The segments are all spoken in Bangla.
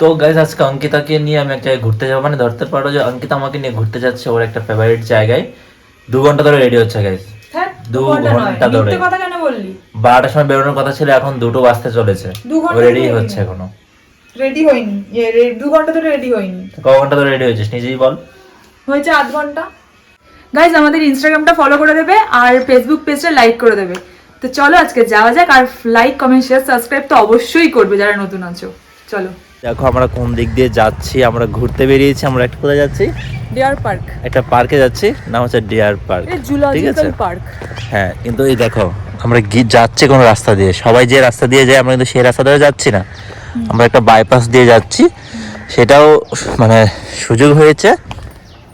তো গাইজ আজকে অঙ্কিতাকে নিয়ে আমি এক জায়গায় ঘুরতে যাব। মানে ধরতে পারো যে অঙ্কিতা আমাকে নিয়ে ঘুরতে যাচ্ছে ওর একটা ফেভারিট জায়গায়। দু ঘণ্টা ধরে রেডি হচ্ছে গাইজ দু ঘণ্টা ধরে। বারোটার সময় বেরোনোর কথা ছিল এখন দুটো বাজতে চলেছে। রেডি হচ্ছে এখনও। রেডি রে- দু ঘণ্টা ধরে রেডি হইনি ক ঘণ্টা ধরে রেডি হয়েছিস নিজেই বল। হয়েছে আধ ঘণ্টা। গাইজ আমাদের ইনস্টাগ্রামটা ফলো করে দেবে আর ফেসবুক পেজটা লাইক করে দেবে। তো চলো আজকে যাওয়া যাক আর লাইক কমেন্ট শেয়ার সাবস্ক্রাইব তো অবশ্যই করবে যারা নতুন আছো। চলো। দেখো আমরা কোন দিক দিয়ে যাচ্ছি আমরা ঘুরতে বেরিয়েছি আমরা একটা কোথায় যাচ্ছি? ডিয়ার পার্ক একটা পার্কে যাচ্ছি নাম হচ্ছে ডিয়ার পার্ক ঠিক আছে? পার্ক হ্যাঁ কিন্তু এই দেখো আমরা যাচ্ছি কোন রাস্তা দিয়ে সবাই যে রাস্তা দিয়ে যায় আমরা কিন্তু সেই রাস্তা ধরে যাচ্ছি না। আমরা একটা বাইপাস দিয়ে যাচ্ছি সেটাও মানে সুযোগ হয়েছে।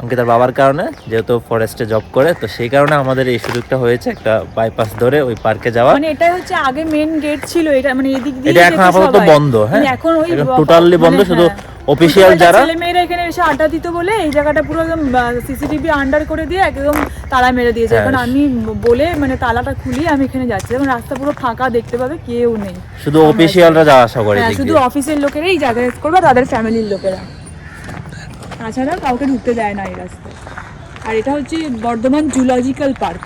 অঙ্কিতার বাবার কারণে যেহেতু ফরেস্টে জব করে তো সেই কারণে আমাদের এই সুযোগটা হয়েছে একটা বাইপাস ধরে ওই পার্কে যাওয়া মানে এটা হচ্ছে আগে মেন গেট ছিল এটা মানে এদিক দিয়ে এটা এখন আপাতত বন্ধ হ্যাঁ? মানে এখন ওই টোটালি বন্ধ মানে শুধু হ্যাঁ। অফিসিয়াল ছোটবেলায় যারা ছেলেমেয়েরা এখানে এসে আড্ডা দিত বলে এই জায়গাটা পুরো একদম সিসিটিভি আন্ডার করে দিয়ে একদম তালা মেরে দিয়েছে। হ্যাঁ। এখন আমি বলে মানে তালাটা খুলিয়ে আমি এখানে যাচ্ছি। এখন রাস্তা পুরো ফাঁকা দেখতে পাবে কেউ নেই। শুধু অফিসিয়ালরা যাওয়া আসা করে হ্যাঁ শুধু অফিসের লোকেরাই যাতায়াত করবে তাদের ফ্যামিলির লোকেরা। তাছাড়া কাউকে ঢুকতে দেয় না এই রাস্তায়। আর এটা হচ্ছে বর্ধমান জুলজিক্যাল পার্ক।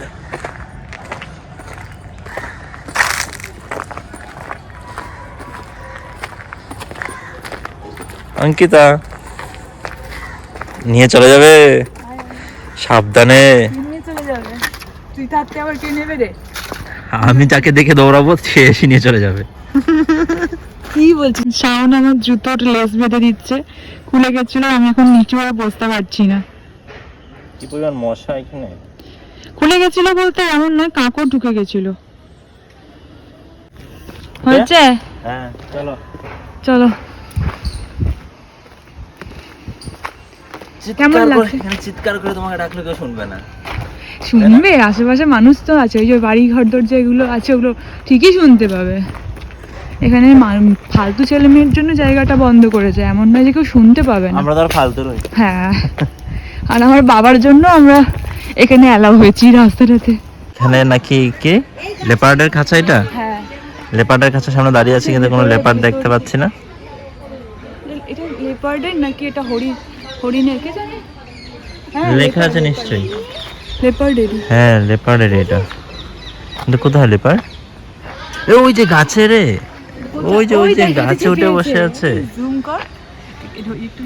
অঙ্কিতা নিয়ে চলে যাবে? সাবধানে। নিয়ে চলে যাবে? তুই থাকতে আবার কে নেবে রে? আমি যাকে দেখে দৌড়াবো সে এসে নিয়ে চলে যাবে। কি বলছিস শাওন আমার জুতোর লেস বেঁধে দিচ্ছে খুলে গেছিল আমি এখন নিচু হয়ে বসতে পারছি না। কি পরিমাণ মশা এখানে? খুলে গেছিল বলতে এমন নয় কাঁকড় ঢুকে গেছিল। হয়েছে? হ্যাঁ চলো। চলো। চিৎকার লাগছে? চিৎকার করে তোমাকে ডাকলে কেউ শুনবে না। শুনবে আশেপাশে মানুষ তো আছে ওই যে বাড়ি ঘর দর যেগুলো আছে ওগুলো ঠিকই শুনতে পাবে। এখানে ফালতু ছেলে মেয়ের জন্য জায়গাটা বন্ধ করেছে। এমন নয় যে কেউ শুনতে পাবে না। আমরা তো আর ফালতু রই হ্যাঁ। আর আমার বাবার জন্য আমরা এখানে অ্যালাউ হয়েছি রাস্তাটাতে। এখানে নাকি কি? লেপার্ডের খাঁচা এটা? হ্যাঁ। লেপার্ডের খাঁচার সামনে দাঁড়িয়ে আছি কিন্তু কোনো লেপার্ড দেখতে পাচ্ছি না। এটা লেপার্ডের নাকি এটা হরিণ হরিণের কে জানে? হ্যাঁ লেখা আছে নিশ্চয়ই। লেপার্ডেরই হ্যাঁ লেপার্ডের এটা। কিন্তু কোথায় লেপার্ড এ ওই যে গাছে রে। ওই যে ওই যে গাছে উঠে বসে আছে। জুম কর। একটু একটু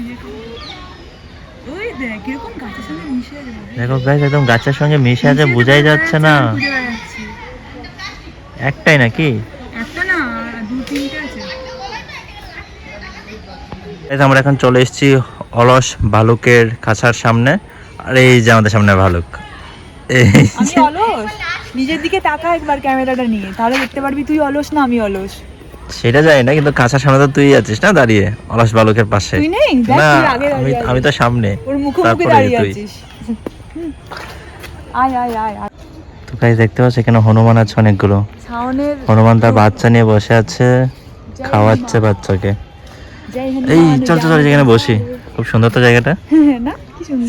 ইয়ে দেখ গাছের সঙ্গে মিশে যাবে দেখো গাছ একদম গাছের সঙ্গে মিশে আছে বোঝাই যাচ্ছে না। একটাই নাকি? আমরা এখন চলে এসেছি অলস ভালুকের খাঁচার সামনে। আর এই যে আমাদের সামনে ভালুক। অলস? নিজের দিকে তাকা একবার ক্যামেরাটা নিয়ে। তাহলে দেখতে পারবি তুই অলস না আমি অলস। সেটা জানি না কিন্তু কাঁচা সামনে তো তুই আছিস না দাঁড়িয়ে? অলস ভালুকের পাশে। তুই নেই? না আমি আমি তো সামনে। ওর মুখোমুখি তারপরে দাঁড়িয়ে তুই। আছিস। আয় আয় আয় আয়। তো গাইস দেখতে পাচ্ছ এখানে হনুমান আছে অনেকগুলো। হনুমান তার বাচ্চা নিয়ে বসে আছে খাওয়াচ্ছে বাচ্চাকে। এই চল চল যেখানে বসি। খুব সুন্দর তো জায়গাটা। না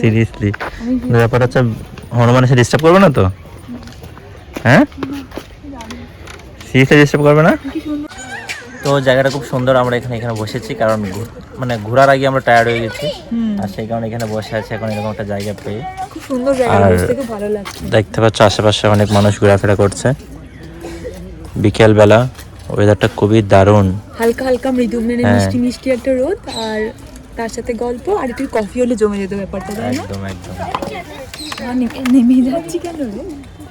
সিরিয়াসলি ব্যাপার হচ্ছে হনুমান এসে ডিস্টার্ব করবে না তো? হ্যাঁ? সিরিয়াসলি ডিস্টার্ব করবে না? তো জায়গাটা খুব সুন্দর আমরা এখানে এখানে বসেছি কারণ মানে ঘোরার আগে আমরা টায়ার্ড হয়ে গেছি। আর সেই কারণে এখানে বসে আছে এখন এরকম একটা জায়গা পেয়ে। খুব সুন্দর জায়গা আর- ভালো লাগছে। দেখতে পাচ্ছ আশেপাশে অনেক মানুষ ঘোরাফেরা করছে। বিকেল বেলা ওয়েদারটা খুবই দারুণ। হালকা হালকা মৃদু মানে হ্যাঁ। মিষ্টি মিষ্টি একটা রোদ আর তার সাথে গল্প আর একটু কফি হলে জমে যেত ব্যাপারটা একদম একদম। নেমে যাচ্ছি কেন রে?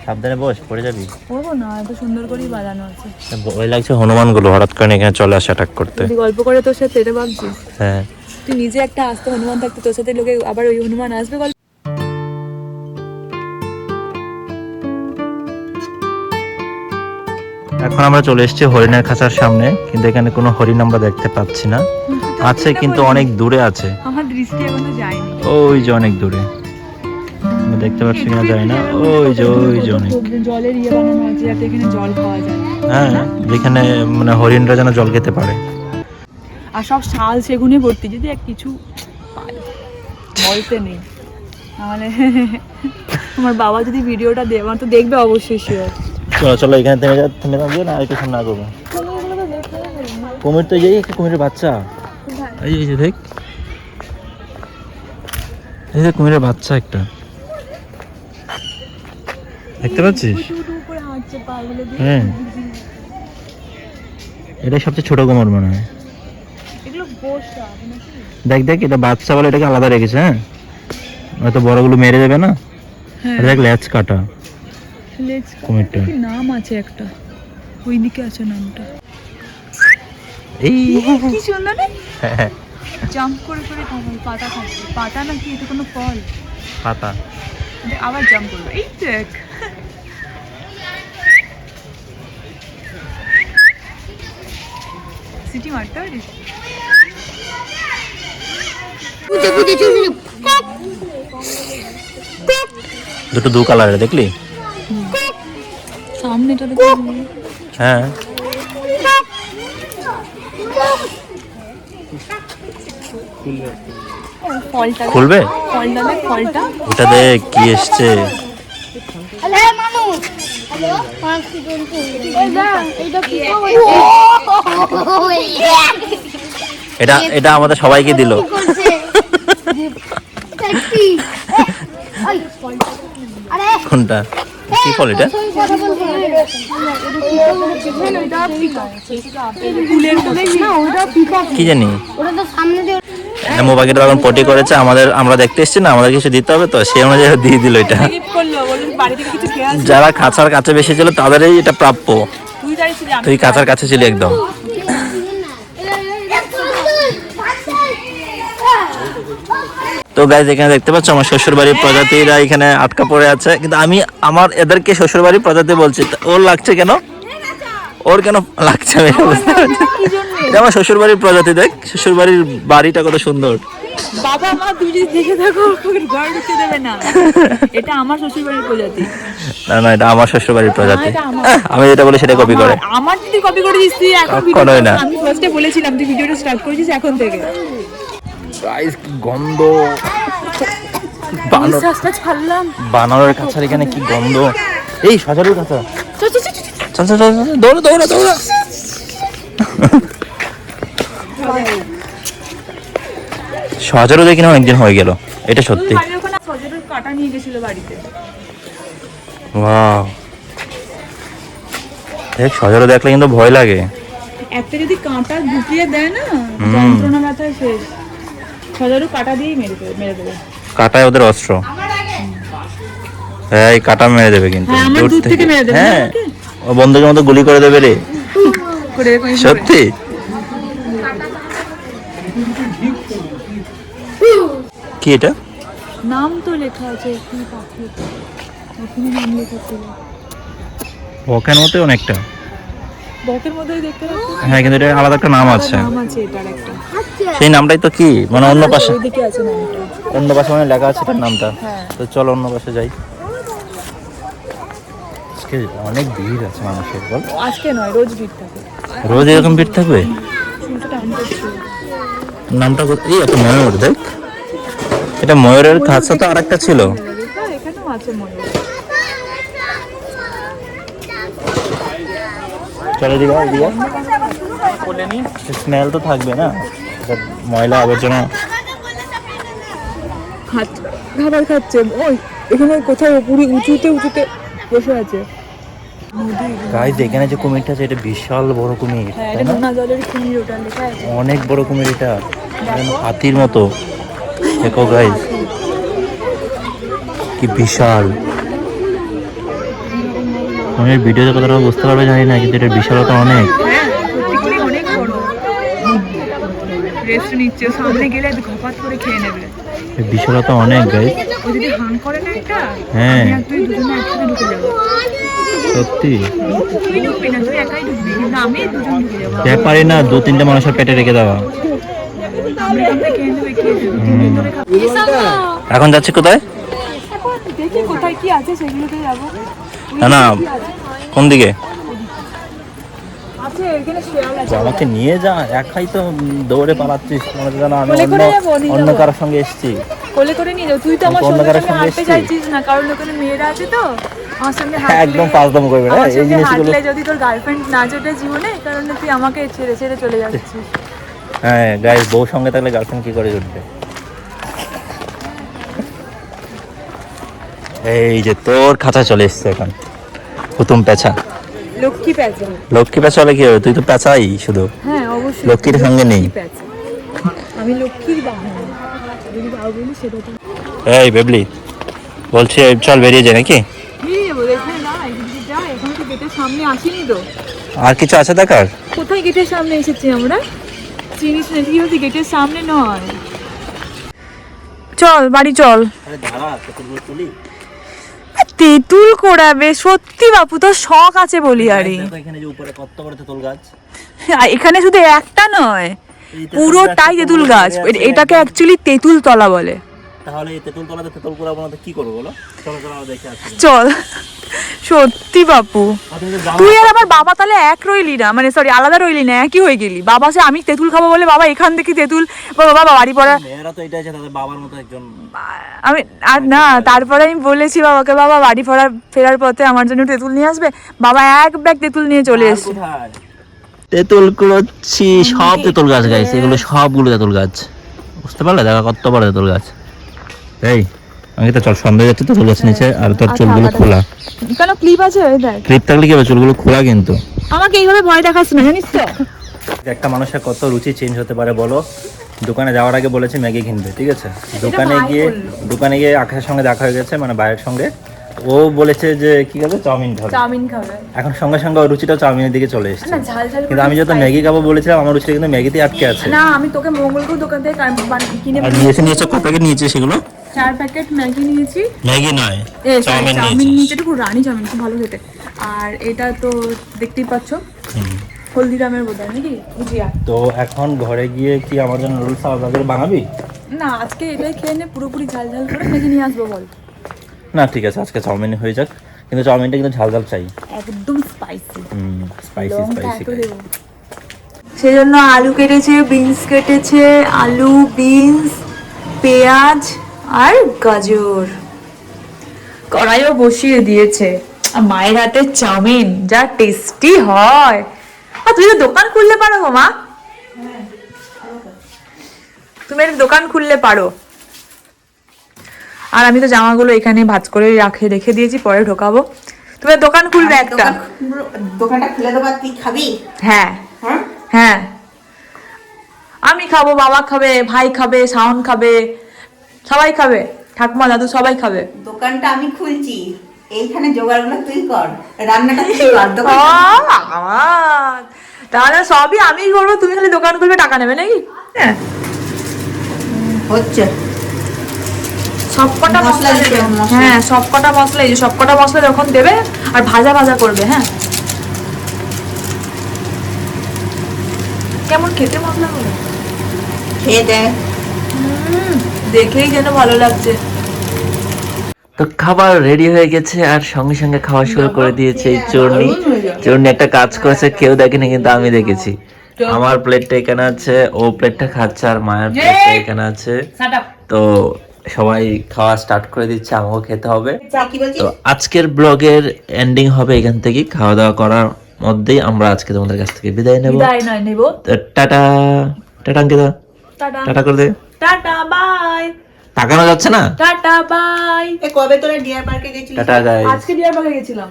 সাবধানে বস পড়ে যাবি। পড়ব না এত সুন্দর করেই বাজানো আছে। ভয় লাগছে হনুমানগুলো হঠাৎ করে এখানে চলে আসে অ্যাটাক করতে। গল্প করে তোর সাথে এটা ভাবছিস? হ্যাঁ। তুই নিজে একটা আসতে হনুমান থাকতে তোর সাথে লোকে আবার ওই হনুমান আসবে গল্প এখন আমরা চলে এসেছি হরিণের খাঁচার সামনে কিন্তু এখানে কোনো হরিণ আমরা দেখতে পাচ্ছি না। আছে কিন্তু অনেক দূরে আছে। আমার দৃষ্টি এখনও যায়নি। ওই যে অনেক দূরে। আমি দেখতে পাচ্ছি কিনা জানি না। ওই যে ওই যে অনেক। জলের ইয়ে বানানো আছে যাতে এখানে জল খাওয়া যায়। হ্যাঁ যেখানে মানে হরিণরা যেন জল খেতে পারে। আর সব শাল সেগুনে ভর্তি যদি এক কিছু বলতে নেই। নাহলে আমার বাবা যদি ভিডিওটা দে আমার তো দেখবে অবশ্যই শিওর চলো চলো এখানে থেমে যা থেমে থাকবে না আর কিছু না করব কুমির তো এই একটা কুমিরের বাচ্চা। এই যে দেখ। এই যে কুমিরের বাচ্চা একটা। দেখতে পাচ্ছিস? হ্যাঁ। এটা সবচেয়ে ছোট কুমির মনে হয়। দেখ দেখ এটা বাচ্চা বলে এটাকে আলাদা রেখেছে হ্যাঁ? হয়তো বড়গুলো মেরে দেবে না? হ্যাঁ। দেখ ল্যাচ কাটা। লেজ কুমিরটা। নাম আছে একটা? ওইদিকে আছে নামটা। এই। কি সুন্দর না জাম্প করে করে খাবে পাতা পাতা নাকি এটা কোনো ফল? পাতা। আবার জাম্প করবে। এই দেখ। সিটি মারতে পারিস? দুটো দু কালারের দেখলি? সামনেটা হ্যাঁ। খুলবে? ফলটা দেখ ফলটা। ওটা দেখ কি এসছে। হ্যালো মানুষ হ্যালো পাঁচটি জন্তু এইটা কি এটা এটা আমাদের সবাইকে দিল। কোনটা? কি ফল এটা কি জানি? ওটা তো সামনে মোবাইলটা তখন পটি করেছে আমাদের আমরা দেখতে এসেছি না আমাদের কিছু দিতে হবে তো সেই অনুযায়ী দিয়ে দিল এটা। যারা খাঁচার কাছে বেশি ছিল তাদেরই এটা প্রাপ্য। তুই কাঁচার কাছে ছিলি একদম। তো গাইজ এখানে দেখতে পাচ্ছ আমার শ্বশুরবাড়ির প্রজাতিরা এখানে আটকা পড়ে আছে। কিন্তু আমি আমার এদেরকে শ্বশুরবাড়ির প্রজাতি বলছি। ওর লাগছে কেন? ওর কেন লাগছে আমি এটা বুঝতে পারছি আমার শ্বশুরবাড়ির প্রজাতি দেখ। শ্বশুরবাড়ির বাড়িটা কত সুন্দর। বাবা মা যদি দেখে থাকো ঘরে ঢুকতে দেবে না। এটা আমার শ্বশুর প্রজাতি। না না এটা আমার শ্বশুরবাড়ির প্রজাতি। আমি যেটা বলি সেটা কপি করে। আমার- যদি কপি করে দিস তুই এখন ভিডিও না। আমি ফার্স্টে বলেছিলাম তুই ভিডিওটা স্টার্ট করেছিস এখন থেকে। গাইস কি গন্ধ। বানরের কাছার এখানে কি গন্ধ? এই সজারুর কাছা চল চল চল, চল, চল। চল চল চল চল, দৌড়া দৌড়া দৌড়া। সজারু দেখি না অনেকদিন হয়ে গেল। এটা সত্যি। কাটা নিয়ে গেছিল বাড়িতে। ওয়াও। দেখ সজারু দেখলে কিন্তু ভয় লাগে। একটা যদি কাঁটা ঢুকিয়ে দেয় না যন্ত্রণা ব্যথায় শেষ। সজারু কাটা দিয়েই মেরে দেবে মেরে দেবে। কাটায় ওদের অস্ত্র। হ্যাঁ এই কাটা মেরে দেবে কিন্তু। হ্যাঁ, দূর থেকে। মেরে দেবে, হ্যাঁ বন্ধুকের মতো গুলি করে দেবে রে। সত্যি? কি এটা? নাম তো লেখা আছে কি পাখি ওখানে নাম লেখা ছিল। ওখান মতো অনেকটা। বকের মধ্যেই দেখতে পাচ্ছি। হ্যাঁ কিন্তু এটা আলাদা একটা নাম আছে। নাম আছে এটার একটা। সেই নামটাই তো কি? মানে অন্য পাশে। ওইদিকে আছে নামটা। অন্য পাশে মানে লেখা আছে তার নামটা। হ্যাঁ। তো চলো অন্য পাশে যাই। আজকে অনেক ভিড় আছে মানুষের বল। আজকে নয় রোজ ভিড় থাকে। রোজ এরকম ভিড় থাকবে? নামটা কত- এই একটা ময়ূর দেখ। এটা ময়ূরের খাঁচা তো আরেকটা ছিল। হ্যাঁ এখানেও আছে চলো দিঘা দিঘা স্মেল তো থাকবে না। ময়লা আবর্জনা। খাবার খাচ্ছে। ওই এখানে কোথাও পুরো উঁচুতে উঁচুতে বসে আছে। গাইজ এখানে যে কুমিরটা আছে এটা বিশাল বড় কুমির হ্যাঁ অনেক বড় কুমির এটা। হাতির মতো। দেখো গাইজ কি বিশাল। কুমির ভিডিওতে কতটা বুঝতে পারবে জানি না কিন্তু এটা বিশালতা অনেক। হ্যাঁ সত্যি করে অনেক বড়। রেস্ট নিচ্ছে সামনে গেলে ঘপাত করে খেয়ে নেবে। বিশালতা অনেক গাইজ ও যদি হাং করে না এটা হ্যাঁ। তুই দুজনে একসাথে ঢুকে যাব। সত্যি। তুই ঢুকবি না তুই একাই ঢুকবি কিন্তু আমি দুজন ঢুকে যাব। ব্যাপারে না দু তিনটে মানুষের পেটে রেখে দেওয়া। এখন যাচ্ছি কোথায়? দেখি কোথায় কি আছে সেগুলোতে যাব না না কোন দিকে? আছে এখানে শেয়াল আছে আমাকে নিয়ে যা একাই তো দৌড়ে পালাচ্ছিস। মনে যেন আমি অন্য অন্য কারোর সঙ্গে এসেছি। কোলে করে নিয়ে যাও তুই তো আমার সঙ্গে হাঁটতে চাইছিস না কারণ ওখানে মেয়েরা আছে তো। আমার সঙ্গে হাঁটলে একদম ফাজলাম করবে। না এই জিনিসগুলো যদি তোর গার্লফ্রেন্ড না জোটে জীবনে কারণ তুই আমাকে ছেড়ে ছেড়ে চলে যাচ্ছিস। হ্যাঁ গাইস বউ সঙ্গে থাকলে গার্লফ্রেন্ড কি করে জুটবে? এই যে তোর খাঁচা চলে এসছে এখন। হুতুম পেঁচা। লক্ষ্মী প্যাঁচা লক্ষ্মী পেঁচা হলে কি হবে? তুই তো পেঁচাই শুধু। হ্যাঁ অবশ্যই। লক্ষ্মীর সঙ্গে নেই। আমি লক্ষ্মীর এই বেবলি বলছি চল বেরিয়ে যাই নাকি? আর কিছু আছে দেখার? কোথায় গেটের সামনে এসেছি আমরা? চিনিস না কি গেটের সামনে নয়। চল বাড়ি চল। তেঁতুল কোড়াবে সত্যি বাপু তোর শখ আছে বলি আরে। এখানে যে উপরে কত বড় তেঁতুল গাছ। এখানে শুধু একটা নয় তেঁতুল পুরোটাই তেঁতুল গাছ। এটাকে অ্যাকচুয়ালি তেঁতুল তলা বলে। তাহলে এই তেঁতুল তলাতে তেঁতুল কুড়াবো না কি করব বলো? চলো চলো দেখে চল। সত্যি বাপু। তুই আর আমার বাবা তাহলে এক রইলি না মানে সরি আলাদা রইলি না একই হয়ে গেলি। বাবা সে আমি তেঁতুল খাব বলে বাবা এখান থেকে তেঁতুল বাবা বাবা বাড়ি পড়া। মেয়েরা তো এটাই আছে তাদের বাবার মতো একজন আমি আর না তারপরে আমি বলেছি বাবাকে বাবা বাড়ি ফেরার ফেরার পথে আমার জন্য তেঁতুল নিয়ে আসবে। বাবা এক ব্যাগ তেঁতুল নিয়ে চলে এসছে। তেঁতুল কুড়োচ্ছি সব তেঁতুল গাছ গাইছে এগুলো সবগুলো তেঁতুল গাছ। বুঝতে পারলে? দেখা কত বড় তেঁতুল গাছ। এই আমি তো চল সন্ধ্যা যাচ্ছে তেঁতুল গাছ নিচে আর তোর চুলগুলো খোলা। কেন ক্লিপ আছে? দেখ। ক্লিপ থাকলে কি হবে? চুলগুলো খোলা কিন্তু। আমাকে এইভাবে ভয় দেখাস না জানিস তো? একটা মানুষের কত রুচি চেঞ্জ হতে পারে বলো? দোকানে যাওয়ার আগে বলেছে ম্যাগি কিনবে ঠিক আছে? দোকানে গিয়ে দোকানে গিয়ে আকাশের সঙ্গে দেখা হয়ে গেছে মানে বাইরের সঙ্গে। ও বলেছে যে কি খাবে? চাউমিন খাবে। চাউমিন খাবে। এখন সঙ্গে সঙ্গে রুচিটা চাউমিনের দিকে চলে এসেছে। না ঝাল ঝাল কিন্তু আমি যত ম্যাগি খাব বলেছিলাম আমার রুচিটা কিন্তু ম্যাগিতে আটকে আছে। না আমি তোকে মঙ্গলপুর দোকান থেকে কিনে আর নিয়েছে নিয়েছে কত প্যাকেট নিয়েছে সেগুলো? চার প্যাকেট ম্যাগি নিয়েছি। ম্যাগি নয় চাউমিন নিয়েছি এটা খুব রানি চাউমিন খুব ভালো খেতে। আর এটা তো দেখতেই পাচ্ছ হলদিরামের বোধ হয় নাকি? ভুজিয়া। তো এখন ঘরে গিয়ে কি আমার জন্য রুলস আলাদা করে বানাবি? না আজকে এটাই খেয়ে নে পুরোপুরি ঝাল ঝাল করে ম্যাগি নিয়ে আসব বল। না ঠিক আছে আজকে চাউমিন হয়ে যাক। কিন্তু চাউমিনটা কিন্তু ঝাল ঝাল চাই। একদম স্পাইসি হুম স্পাইসি স্পাইসি সেই জন্য আলু কেটেছে বিনস কেটেছে আলু বিনস পেঁয়াজ আর গাজর। কড়াইও বসিয়ে দিয়েছে। আর মায়ের হাতে চাউমিন যা টেস্টি হয়। আর তুই তো দোকান খুললে পারো মা। তুমি দোকান খুললে পারো। আর আমি তো জামাগুলো এখানে ভাঁজ করে রাখে রেখে দিয়েছি পরে ঢোকাবো। তুমি দোকান খুলবে একটা। দোকানটা খুলে দেবো তুই খাবি? হ্যাঁ। হ্যাঁ? হ্যাঁ। আমি খাব বাবা খাবে ভাই খাবে শাওন খাবে সবাই খাবে। ঠাকুমা দাদু সবাই খাবে। দোকানটা আমি খুলছি। এইখানে জোগাড়গুলো তুই কর। রান্নাটা তুই কর। তাহলে সবই আমি করব তুমি খালি দোকান খুলবে টাকা নেবে নাকি? হ্যাঁ। হচ্ছে। সব কটা মশলা। দিতে। হ্যাঁ সব কটা মশলা এই যে সব মশলা যখন দেবে আর ভাজা ভাজা করবে হ্যাঁ। কেমন খেতে মশলা খেয়ে দেয় দেখেই যেন ভালো লাগছে। তো খাবার রেডি হয়ে গেছে আর সঙ্গে সঙ্গে খাওয়া শুরু করে দিয়েছে এই চূর্ণি চূর্ণি একটা কাজ করেছে কেউ দেখেনি কিন্তু আমি দেখেছি। আমার প্লেটটা এখানে আছে ও প্লেটটা খাচ্ছে আর মায়ের প্লেটটা এখানে আছে। তো সবাই খাওয়া স্টার্ট করে দিচ্ছে আমাকেও খেতে হবে। তো আজকের ব্লগের এন্ডিং হবে এখান থেকে খাওয়া দাওয়া করার মধ্যেই আমরা আজকে তোমাদের কাছ থেকে বিদায় নেব। বিদায় নেব। তো টাটা টাটা অঙ্কিতা। দা টাটা। টাটা করে দে। Tata bye. তাকানো যাচ্ছে না? Tata bye. কবে তোরা ডিয়ার পার্কে গেছিলি টাটা গাইস আজকে ডিয়ার পার্কে গেছিলাম।